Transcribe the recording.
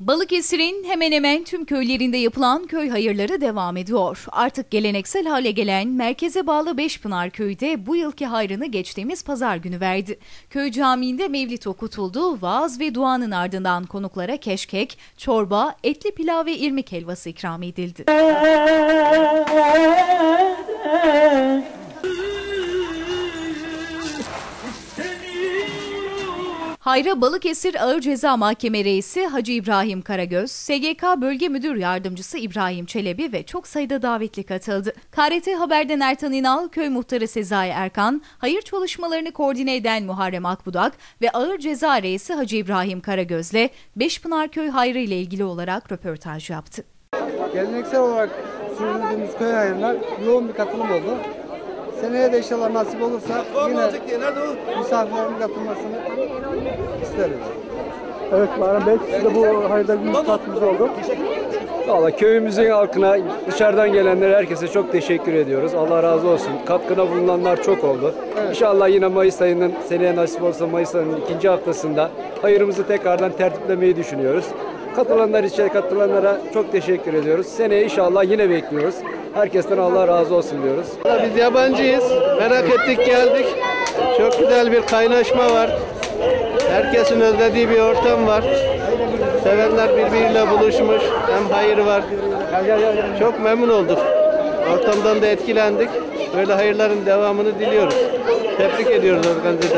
Balıkesir'in hemen hemen tüm köylerinde yapılan köy hayırları devam ediyor. Artık geleneksel hale gelen merkeze bağlı Beşpınar Köyü de bu yılki hayrını geçtiğimiz pazar günü verdi. Köy camiinde mevlit okutuldu, vaaz ve duanın ardından konuklara keşkek, çorba, etli pilav ve irmik helvası ikram edildi. Hayra Balıkesir Ağır Ceza Mahkeme Reisi Hacı İbrahim Karagöz, SGK Bölge Müdür Yardımcısı İbrahim Çelebi ve çok sayıda davetli katıldı. KRT Haber'den Ertan İnal, Köy Muhtarı Sezai Erkan, hayır çalışmalarını koordine eden Muharrem Akbudak ve Ağır Ceza Reisi Hacı İbrahim Karagöz'le Beşpınar Köy Hayrı ile ilgili olarak röportaj yaptı. Geleneksel olarak sürdürdüğümüz köy hayırına yoğun bir katılım oldu. Seneye de inşallah nasip olursa yine misafirlerin katılmasını isteriz. Evet Muharrem Bey, siz de bu hayırda büyük katkınız oldu. Valla köyümüzün halkına, dışarıdan gelenlere herkese çok teşekkür ediyoruz. Allah razı olsun. Katkıda bulunanlar çok oldu. İnşallah yine Mayıs ayının, seneye nasip olsa Mayıs ayının ikinci haftasında hayırımızı tekrardan tertiplemeyi düşünüyoruz. Katılanlar için katılanlara çok teşekkür ediyoruz. Seneye inşallah yine bekliyoruz. Herkesten Allah razı olsun diyoruz. Biz yabancıyız. Merak ettik geldik. Çok güzel bir kaynaşma var. Herkesin özlediği bir ortam var. Sevenler birbiriyle buluşmuş. Hem hayır var. Çok memnun olduk. Ortamdan da etkilendik. Böyle hayırların devamını diliyoruz. Tebrik ediyoruz organize